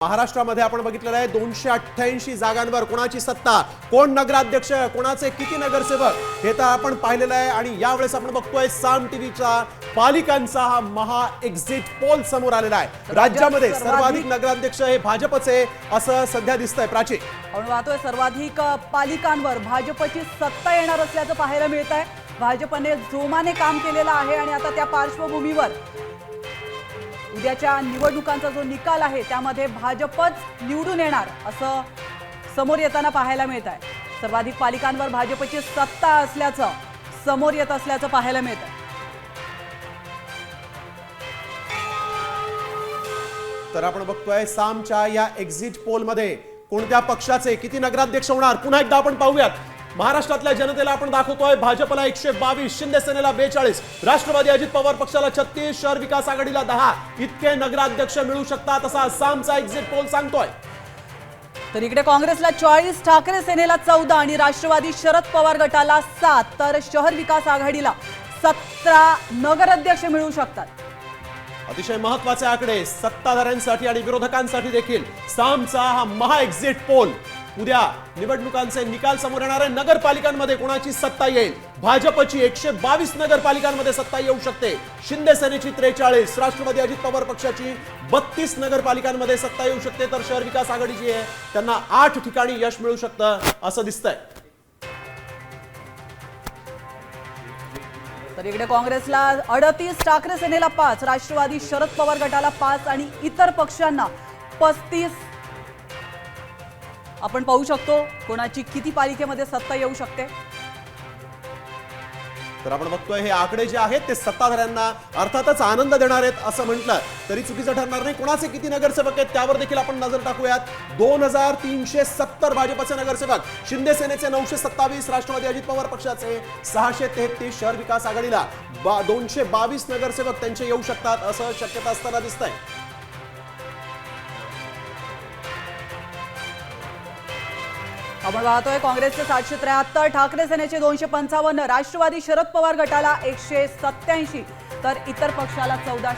महाराष्ट्रामध्ये आपण बघितलेलं आहे दोनशे अठ्ठ्याऐंशी जागांवर कोणाची सत्ता कोण नगराध्यक्ष कोणाचे किती नगरसेवक हे तर आपण पाहिलेलं आहे. आणि यावेळेस आपण बघतोय साम टीव्हीचा पालिकांचा हा महा एक्झिट पोल समोर आलेला आहे. राज्यामध्ये सर्वाधिक नगराध्यक्ष हे भाजपचे असं सध्या दिसतंय. प्राची. आपण पाहतोय सर्वाधिक पालिकांवर भाजपची सत्ता येणार असल्याचं पाहायला मिळत आहे भाजपने जोमाने काम केलेलं आहे आणि आता त्या पार्श्वभूमीवर उद्याच्या निवडणुकांचा जो निकाल आहे त्यामध्ये भाजपच निवडून येणार असं समोर येताना पाहायला मिळत आहे. सर्वाधिक पालिकांवर भाजपची सत्ता असल्याचं समोर येत असल्याचं पाहायला मिळत आहे. तर आपण बघतोय सामच्या या एक्झिट पोलमध्ये कोणत्या पक्षाचे किती नगराध्यक्ष होणार? पुन्हा एकदा आपण पाहूयात. महाराष्ट्रातल्या जनतेला आपण दाखवतोय भाजपला एकशे बावीस शिंदे सेनेला बेचाळीस राष्ट्रवादी अजित पवार पक्षाला छत्तीस शहर विकास आघाडीला दहा. इतके नगराध्यक्ष मिळू शकतात असा सामचा एक्झिट पोल सांगतोय. तर इकडे काँग्रेसला चाळीस ठाकरे सेनेला चौदा आणि राष्ट्रवादी शरद पवार गटाला सात. तर शहर विकास आघाडीला सतरा नगराध्यक्ष मिळू शकतात. अतिशय महत्त्वाचे आकडे सत्ताधाऱ्यांसाठी आणि विरोधकांसाठी देखील सामचा हा महा एक्झिट पोल उद्या निवडणुकांचे निकाल समोर येणार आहे. नगरपालिकांमध्ये कोणाची सत्ता येईल? भाजपची एकशे बावीस नगरपालिकांमध्ये सत्ता येऊ शकते. शिंदे सेनेची त्रेचाळीस राष्ट्रवादी अजित पवार पक्षाची बत्तीस नगरपालिकांमध्ये सत्ता येऊ शकते. तर शहर विकास आघाडी जी आहे त्यांना आठ ठिकाणी यश मिळू शकतं असं दिसतंय. तर इकडे काँग्रेसला अडतीस ठाकरे सेनेला पाच राष्ट्रवादी शरद पवार गटाला पाच आणि इतर पक्षांना पस्तीस आपण पाहू शकतो कोणाची किती पालिकेमध्ये सत्ता येऊ शकते. तर आपण बघतोय हे आकडे जे आहेत ते सत्ताधाऱ्यांना अर्थातच आनंद देणार आहेत असं म्हटलं तरी चुकीचं ठरणार नाही. कोणाचे किती नगरसेवक आहेत त्यावर देखील आपण नजर टाकूयात. दोन हजार तीनशे सत्तर भाजपचे नगरसेवक शिंदे सेनेचे नऊशे सत्तावीस राष्ट्रवादी अजित पवार पक्षाचे सहाशे तेहतीस शहर विकास आघाडीला. बा दोनशे बावीस नगरसेवक त्यांचे येऊ शकतात असं शक्यता असताना दिसतंय. आपण पाहतोय काँग्रेसचे सातशे त्र्याहत्तर ठाकरे सेनेचे दोनशे पंचावन्न राष्ट्रवादी शरद पवार गटाला एकशे सत्याऐंशी तर इतर पक्षाला चौदा